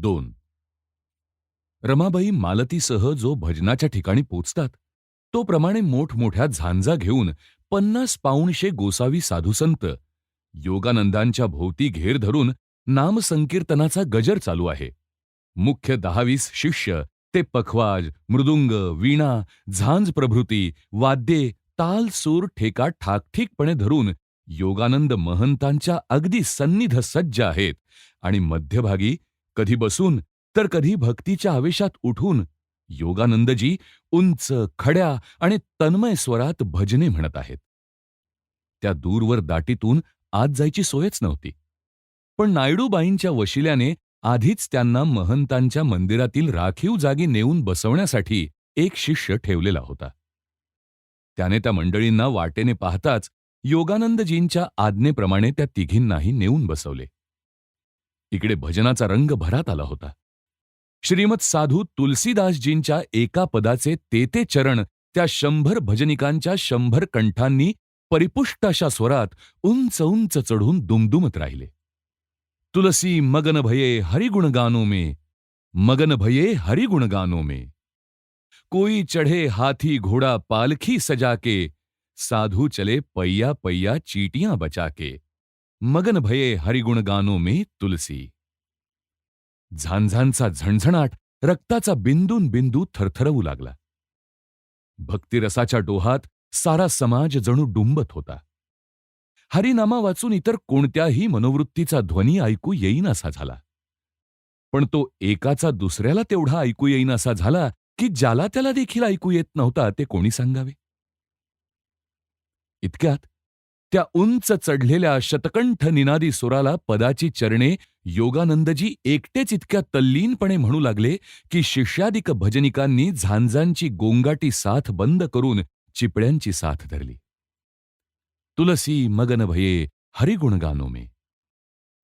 दोन. रमाबाई मालतीसह जो भजनाच्या ठिकाणी पोचतात तो प्रमाणे मोठमोठ्या झांजा घेऊन पन्नास पाऊणशे गोसावी साधुसंत योगानंदांच्या भोवती घेर धरून नामसंकीर्तनाचा गजर चालू आहे. मुख्य दहावीस शिष्य ते पखवाज मृदुंग वीणा झांज प्रभृती वाद्ये ताल सूर ठेका ठाकठीकपणे धरून योगानंद महंतांच्या अगदी सन्निध सज्ज आहेत आणि मध्यभागी कधी बसून तर कधी भक्तीच्या आवेशात उठून योगानंदजी उंच खड्या आणि तन्मय स्वरात भजने म्हणत आहेत. त्या दूरवर दाटीतून आत जायची सोयच नव्हती. पण नायडूबाईंच्या वशिल्याने आधीच त्यांना महंतांच्या मंदिरातील राखीव जागी नेऊन बसवण्यासाठी एक शिष्य ठेवलेला होता. त्याने त्या मंडळींना वाटेने पाहताच योगानंदजींच्या आज्ञेप्रमाणे त्या तिघींनाही नेऊन बसवले. इकडे भजनाचा रंग भरात आला होता. श्रीमत साधू तुलसीदासजींच्या एका पदाचे तेते चरण त्या शंभर भजनिकांच्या शंभर कंठांनी परिपुष्ट अशा स्वरात उंच उंच चढून दुमदुमत राहिले. तुलसी मगन भये हरिगुण गानो में मगन भये हरिगुण गानो में. कोई चढ़े हाथी घोड़ा पालखी सजा के साधु चले पैया पैया चीटियां बचा के मगन भये हरिगुण गानो में तुलसी। झांझांचा झणझणाट रक्ताचा बिंदून बिंदू थरथरवू लागला. भक्तिरसाच्या डोहात सारा समाज जणू डुंबत होता. हरिनामा वाचून इतर कोणत्याही मनोवृत्तीचा ध्वनी ऐकू येईनासा झाला. पण तो एकाचा दुसऱ्याला तेवढा ऐकू येईनासा झाला की ज्याला त्याला देखील ऐकू येत नव्हता ते कोणी सांगावे? इतक्यात त्या उंच चढलेल्या शतकंठ निनादी सुराला पदाची चरणे योगानंदजी एकटेच इतक्या तल्लीनपणे म्हणू लागले की शिष्यादिक भजनिकांनी झांजांची गोंगाटी साथ बंद करून चिपळ्यांची साथ धरली. तुलसी मगन भये हरिगुण गानो मे.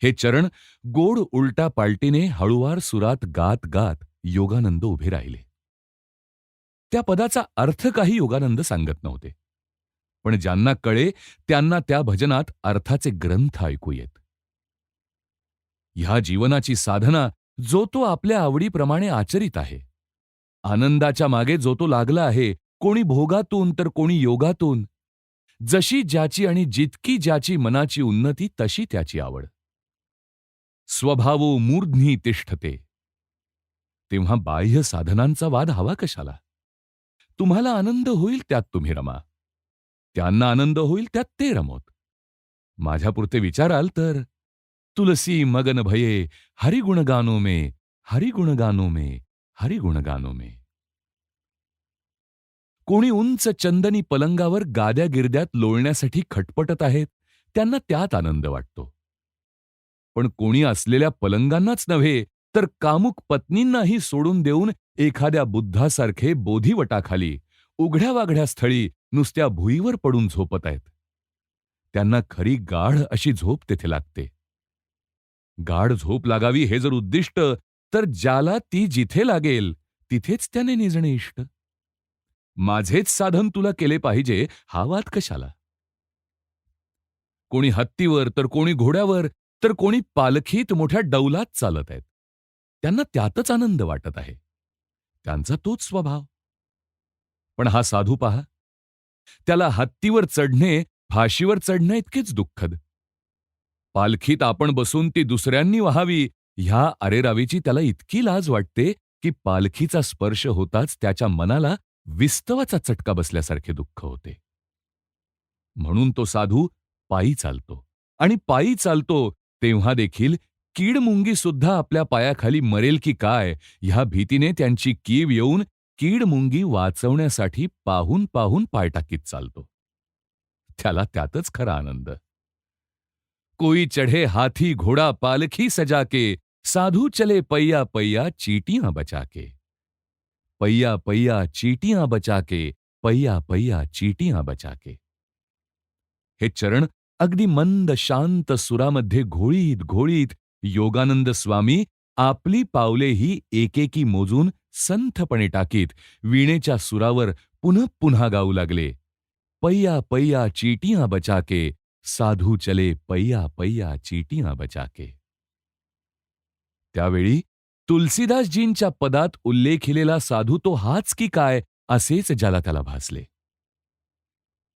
हे चरण गोड उलटा पालटीने हळुवार सुरात गात गात योगानंद उभे राहिले. त्या पदाचा अर्थ काही योगानंद सांगत नव्हते. पण ज्यांना कळे त्यांना त्या भजनात अर्थाचे ग्रंथ ऐकू येत. ह्या जीवनाची साधना जो तो आपल्या आवडीप्रमाणे आचरित आहे. आनंदाच्या मागे जो तो लागला आहे कोणी भोगातून तर कोणी योगातून. जशी ज्याची आणि जितकी ज्याची मनाची उन्नती तशी त्याची आवड. स्वभावो मूर्ध्नी तिष्ठते. तेव्हा बाह्य साधनांचा वाद हवा कशाला? तुम्हाला आनंद होईल त्यात तुम्ही रमा. त्यांना आनंद होईल त्यात ते रमोत. माझ्यापुरते विचाराल तर तुलसी मगन भये हरिगुण गानो मे हरिगुण गानो मे हरिगुण गानो मे. कोणी उंच चंदनी पलंगावर गाद्या गिरद्यात लोळण्यासाठी खटपटत आहेत त्यांना त्यात आनंद वाटतो. पण कोणी असलेल्या पलंगांनाच नव्हे तर कामुक पत्नींनाही सोडून देऊन एखाद्या बुद्धासारखे बोधिवटाखाली उघड्या वाघड्या स्थळी नुसत्या भुईवर पडून झोपत आहेत. त्यांना खरी गाढ अशी झोप तेथे लागते. गाढ झोप लागावी हे जर उद्दिष्ट तर ज्याला ती जिथे लागेल तिथेच त्याने निजणे इष्ट. माझेच साधन तुला केले पाहिजे हा वाद कशाला? कोणी हत्तीवर तर कोणी घोड्यावर तर कोणी पालखीत मोठ्या डौलात चालत आहेत. त्यांना त्यातच आनंद वाटत आहे. त्यांचा तोच स्वभाव. पण हा साधू पहा. त्याला हत्तीवर चढणे फाशीवर चढणे इतकेच दुःखद. पालखीत आपण बसून ती दुसऱ्यांनी व्हावी ह्या अरेरावीची त्याला इतकी लाज वाटते की पालखीचा स्पर्श होताच त्याच्या मनाला विस्तवाचा चटका बसल्यासारखे दुःख होते. म्हणून तो साधू पायी चालतो. आणि पायी चालतो तेव्हा देखील कीड सुद्धा आपल्या पायाखाली मरेल की काय ह्या भीतीने त्यांची कीव येऊन कीड मुंगी वाचवण्यासाठी पाहून पाहून पाय टाकीत चालतो. त्याला त्यातच खरा आनंद. कोई चढे हाथी घोडा पालखी सजा के साधू चले पैया पैया चीटियाँ बचा के पैया पैया चीटियाँ बचा के पैया पैया चीटियाँ बचा के हे चरण अगदी मंद शांत सुरामध्ये घोळीत घोळीत योगानंद स्वामी आपली पावलेही एकेकी मोजून संथपणे टाकीत वीणेच्या सुरावर पुनः पुन्हा गाऊ लागले. पैया पैया चीटियां बचाके साधू चले पैया पैया चीटियां बचाके. त्यावेळी तुलसीदासजींच्या पदात उल्लेखिलेला साधू तो हाच की काय असेच ज्याला त्याला भासले.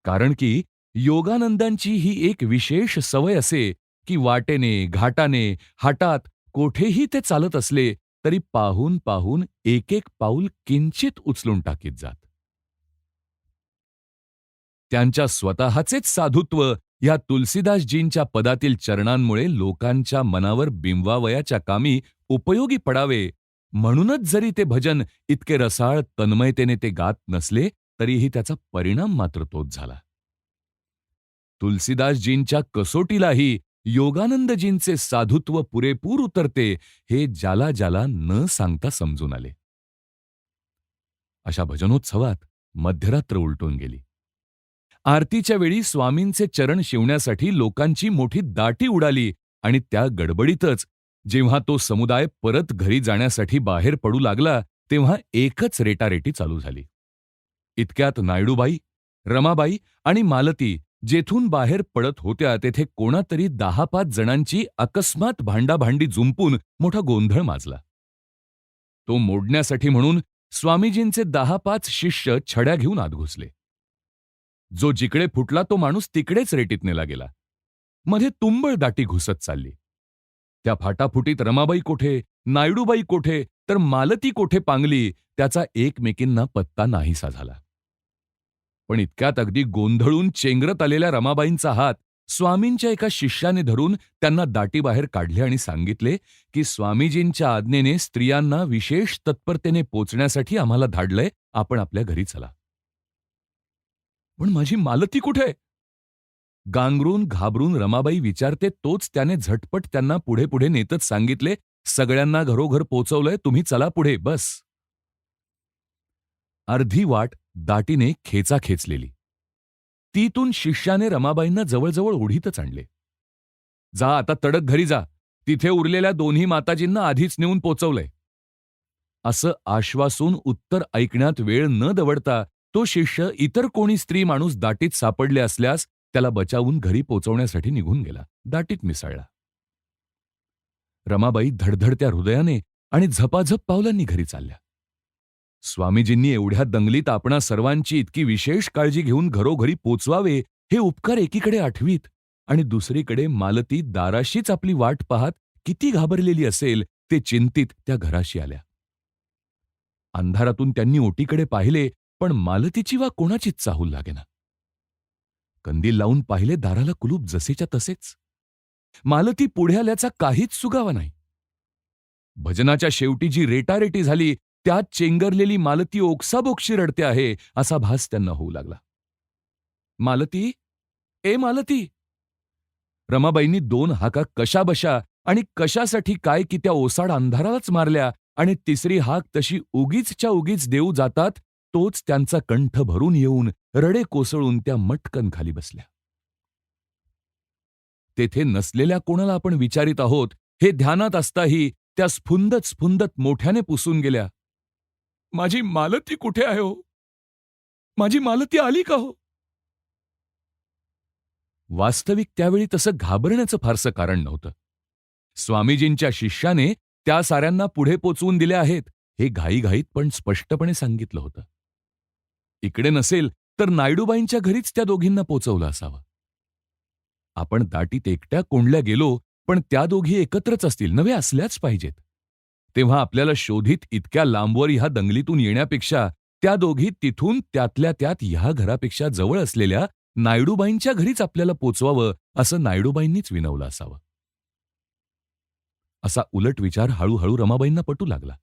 कारण की योगानंदांची ही एक विशेष सवय असे की वाटेने घाटाने हाटात कोठेही ते चालत असले तरी पाहून पाहून एक एक पाऊल किंचित उचलून टाकीत जात. त्यांच्या स्वतःचेच साधुत्व या तुलसीदासजींच्या पदातील चरणांमुळे लोकांच्या मनावर बिंवावयाच्या कामी उपयोगी पडावे. म्हणूनच जरी ते भजन इतके रसाळ तन्मयतेने ते गात नसले तरीही त्याचा परिणाम मात्र तोच झाला. तुलसीदासजींच्या कसोटीलाही योगानंदजींचे साधुत्व पुरेपूर उतरते हे ज्याला ज्याला न सांगता समजून आले. अशा भजनोत्सवात मध्यरात्र उलटून गेली. आरतीच्या वेळी स्वामींचे चरण शिवण्यासाठी लोकांची मोठी दाटी उडाली आणि त्या गडबडीतच जेव्हा तो समुदाय परत घरी जाण्यासाठी बाहेर पडू लागला तेव्हा एकच रेटारेटी चालू झाली. इतक्यात नायडूबाई रमाबाई आणि मालती जेथून बाहेर पडत होत्या तेथे कोणातरी दहा पाच जणांची अकस्मात भांडाभांडी जुंपून मोठा गोंधळ माजला. तो मोडण्यासाठी म्हणून स्वामीजींचे दहा पाच शिष्य छड्या घेऊन आत घुसले. जो जिकडे फुटला तो माणूस तिकडेच रेटीत नेला गेला. मध्ये तुंबळ दाटी घुसत चालली. त्या फाटाफुटीत रमाबाई कोठे नायडूबाई कोठे तर मालती कोठे पांगली त्याचा एकमेकींना पत्ता नाहीसा झाला. पण इतक्यात अगदी गोंधळून चेंगरत आलेल्या रमाबाईंचा हात स्वामींच्या एका शिष्याने धरून त्यांना दाटीबाहेर काढले आणि सांगितले की स्वामीजींच्या आज्ञेने स्त्रियांना विशेष तत्परतेने पोचण्यासाठी आम्हाला धाडलंय आपण आपल्या घरी चला. पण माझी मालती कुठे? गांगरून घाबरून रमाबाई विचारते तोच त्याने झटपट त्यांना पुढे पुढे नेतच सांगितले सगळ्यांना घरोघर पोचवलंय तुम्ही चला पुढे बस. अर्धी वाट दाटीने खेचा खेचलेली. तीतून शिष्याने रमाबाईंना जवळजवळ ओढीतच आणले. जा आता तडक घरी जा. तिथे उरलेल्या दोन्ही माताजींना आधीच नेऊन पोचवलंय. असं आश्वासून उत्तर ऐकण्यात वेळ न दवडता तो शिष्य इतर कोणी स्त्री माणूस दाटीत सापडले असल्यास त्याला बचावून घरी पोचवण्यासाठी निघून गेला दाटीत मिसळला. रमाबाई धडधडत्या हृदयाने आणि झपाझप पावलांनी घरी चालल्या. स्वामीजींनी एवढ्या दंगलीत आपणा सर्वांची इतकी विशेष काळजी घेऊन घरोघरी पोचवावे हे उपकार एकीकडे आठवीत आणि दुसरीकडे मालती दाराशीच आपली वाट पाहत किती घाबरलेली असेल ते चिंतित त्या घराशी आल्या. अंधारातून त्यांनी ओटीकडे पाहिले पण मालतीची वा कोणाचीच चाहूल लागेना. कंदील लावून पाहिले दाराला कुलूप जसेच्या तसेच. मालती पुढे आल्याचा काहीच सुगावा नाही. भजनाच्या शेवटी जी रेटारेटी झाली त्यात चेंगरलेली मालती ओक्साबोक्षी रडते आहे असा भास त्यांना होऊ लागला. मालती? ए मालती! रमाबाईंनी दोन हाका कशाबशा आणि कशासाठी काय की त्या ओसाड अंधारालाच मारल्या आणि तिसरी हाक तशी उगीचच्या उगीच देऊ जातात तोच त्यांचा कंठ भरून येऊन रडे कोसळून त्या मटकन खाली बसल्या. तेथे नसलेल्या कोणाला आपण विचारित आहोत हे ध्यानात असताही त्या स्फुंदत स्फुंदत मोठ्याने पुसून गेल्या. माझी मालती कुठे आहे हो? माझी मालती आली का हो? वास्तविक त्यावेळी तसं घाबरण्याचं फारसं कारण नव्हतं. स्वामीजींच्या शिष्याने त्या साऱ्यांना पुढे पोचवून दिल्या आहेत हे घाईघाईत पण स्पष्टपणे सांगितलं होतं. इकडे नसेल तर नायडूबाईंच्या घरीच त्या दोघींना पोचवलं असावं. आपण दाटीत एकट्या कोंडल्या गेलो पण त्या दोघी एकत्रच असतील नवे असल्याच पाहिजेत. तेव्हा आपल्याला शोधित इतक्या लांबवर ह्या दंगलीतून येण्यापेक्षा त्या दोघी तिथून त्यातल्या त्यात ह्या घरापेक्षा जवळ असलेल्या नायडूबाईंच्या घरीच आपल्याला पोचवावं असं नायडूबाईंनीच विनवलं असावं. असा उलट विचार हळूहळू रमाबाईंना पटू लागला.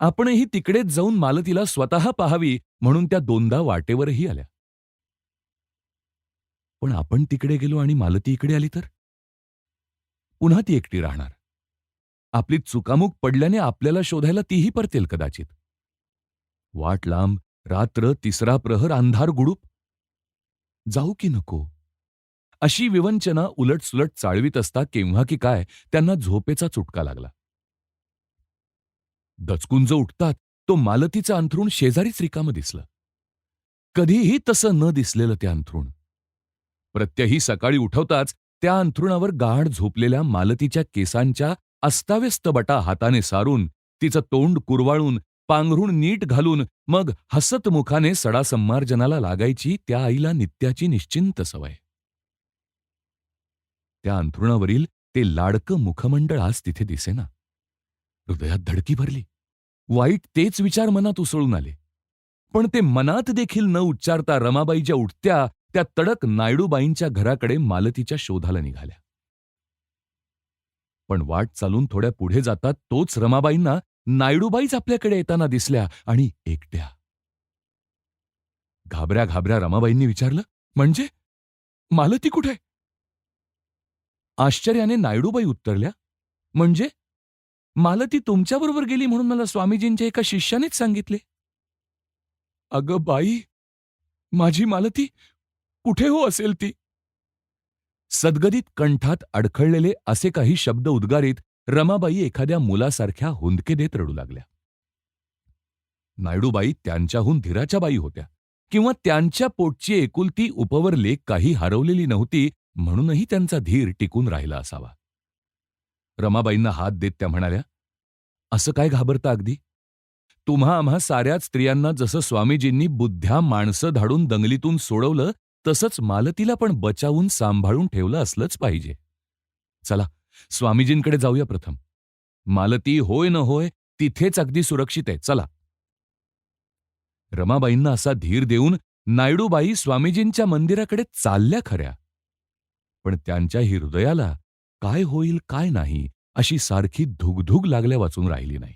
आपणही तिकडेच जाऊन मालतीला स्वतः पाहावी म्हणून त्या दोनदा वाटेवरही आल्या. पण आपण तिकडे गेलो आणि मालती इकडे आली तर? पुन्हा ती एकटी राहणार. आपली चुकामुक पडल्याने आपल्याला शोधायला तीही परतेल कदाचित. वाट लांब रात्र तिसरा प्रहर अंधार गुडूप. जाऊ की नको? अशी विवंचना उलटसुलट चाळवीत असता केव्हा की काय त्यांना झोपेचा चुटका लागला. दचकुंज उठतात तो मालतीचं अंथरूण शेजारीच रिकामं दिसलं. कधीही तसं न दिसलेलं ते अंथरूण. प्रत्यही सकाळी उठवताच त्या अंथरुणावर गाढ झोपलेल्या मालतीच्या केसांच्या अस्ताव्यस्त बटा हाताने सारून तिचं तोंड कुरवाळून पांघरून नीट घालून मग हसत मुखाने लागायची त्या आईला नित्याची निश्चिंत सवय. त्या अंथरुणावरील ते लाडकं मुखमंडळ आज तिथे दिसेना. हृदयात धडकी भरली. वाईट तेच विचार मनात उसळून आले. पण ते मनात देखील न उच्चारता रमाबाईच्या उठत्या त्या तडक नायडूबाईंच्या घराकडे मालतीच्या शोधाला निघाल्या. पण वाट चालून थोड्या पुढे जातात तोच रमाबाईंना नायडूबाईच आपल्याकडे येताना दिसल्या आणि एकट्या. घाबऱ्या घाबऱ्या रमाबाईंनी विचारलं म्हणजे? मालती कुठे? आश्चर्याने नायडूबाई उत्तरल्या म्हणजे? मालती तुमच्याबरोबर गेली म्हणून मला स्वामीजींच्या एका शिष्यानेच सांगितले. अगं बाई माझी मालती कुठे हो असेल ती? सद्गदित कंठात अडखळलेले असे काही शब्द उद्गारीत रमाबाई एखाद्या मुलासारख्या हुंदके देत रडू लागल्या. नायडूबाई त्यांच्याहून धीराच्या बाई होत्या किंवा त्यांच्या पोटची एकुलती उपवर लेख काही हरवलेली नव्हती म्हणूनही त्यांचा धीर टिकून राहिला असावा. रमाबाईंना हात देत त्या म्हणाल्या असं काय घाबरता अगदी? तुम्हा आम्हा साऱ्याच स्त्रियांना जसं स्वामीजींनी बुद्ध्या माणसं धाडून दंगलीतून सोडवलं तसंच मालतीला पण बचावून सांभाळून ठेवलं असलंच पाहिजे. चला स्वामीजींकडे जाऊया प्रथम. मालती होय न होय तिथेच अगदी सुरक्षित आहे. चला. रमाबाईंना असा धीर देऊन नायडूबाई स्वामीजींच्या मंदिराकडे चालल्या खऱ्या. पण त्यांच्या हृदयाला काय होईल काय नाही अशी सारखी धुगधुग लागल्या वाचून राहिली नाही.